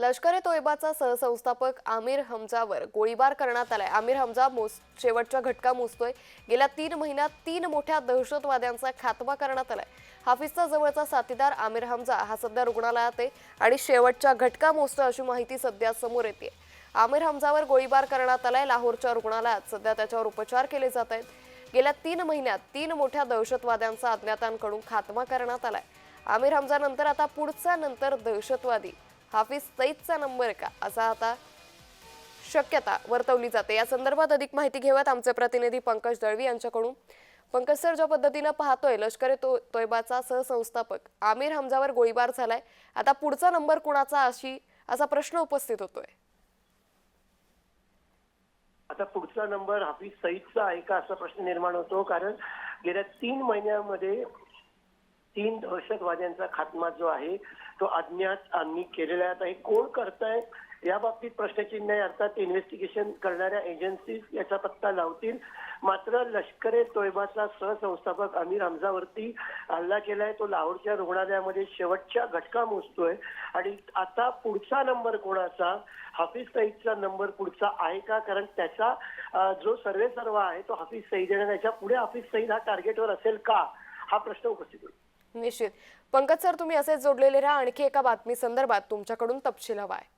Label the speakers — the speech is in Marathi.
Speaker 1: लष्कर ए तोयबाचा सहसंस्थापक आमिर हमजावर गोळीबार करण्यात आलाय. आमिर हमजा मोस शेवटच्या घटका मोजतोय. गेल्या तीन महिन्यात तीन मोठ्या दहशतवाद्यांचा खात्मा करण्यात आलाय. हाफिजचा जवळचा साथीदार आमिर हमजा हा सध्या रुग्णालयात आहे आणि शेवटच्या घटका मोजतोय अशी माहिती सध्या समोर येते. आमिर हमजावर गोळीबार करण्यात आलाय. लाहोरच्या रुग्णालयात सध्या त्याच्यावर उपचार केले जात आहेत. गेल्या तीन महिन्यात तीन मोठ्या दहशतवाद्यांचा अज्ञातांकडून खात्मा करण्यात आलाय. आमिर हमजानंतर आता पुढचा नंतर दहशतवादी. हाफिज सईदचा नंबर का? असा आता शक्यता वर्तवली जाते. या संदर्भात अधिक माहिती घेऊयात आमचे प्रतिनिधी पंकज दळवी यांच्याकडून. पंकज सर ज्या पद्धतीनं पाहतोय लष्कर तो तोयबाचा सहसंस्थापक आमिर हमजावर गोळीबार झालाय आता पुढचा नंबर कुणाचा अशी असा प्रश्न उपस्थित होतोय?
Speaker 2: आता पुढचा नंबर हाफिज सईदचा आहे का असा प्रश्न निर्माण होतो? कारण गेल्या तीन महिन्यामध्ये तीन दहशतवाद्यांचा खात्मा जो आहे तो अज्ञात आम्ही केलेला आहे. आता हे कोण करताय या बाबतीत प्रश्नचिन्ह आहे अर्थात इन्व्हेस्टिगेशन करणाऱ्या एजन्सीज याचा पत्ता लावतील. मात्र लष्करे तोयबाचा सहसंस्थापक अमीर हमजावरती हल्ला केलाय. तो लाहोरच्या रुग्णालयामध्ये शेवटच्या घटका मोजतोय. आणि आता पुढचा नंबर कोणाचा? हाफिज सईदचा नंबर पुढचा आहे का? कारण त्याचा जो सर्वे सर्व आहे तो हाफिज सईद आणि त्याच्या पुढे हाफिज सईद हा टार्गेटवर असेल का? हा प्रश्न उपस्थित होईल.
Speaker 1: निश्चित. पंकज सर तुम्ही असेच जोडलेले राहा. आणखी एका बातमी संदर्भात तुमच्याकडून तपशील हवा आहे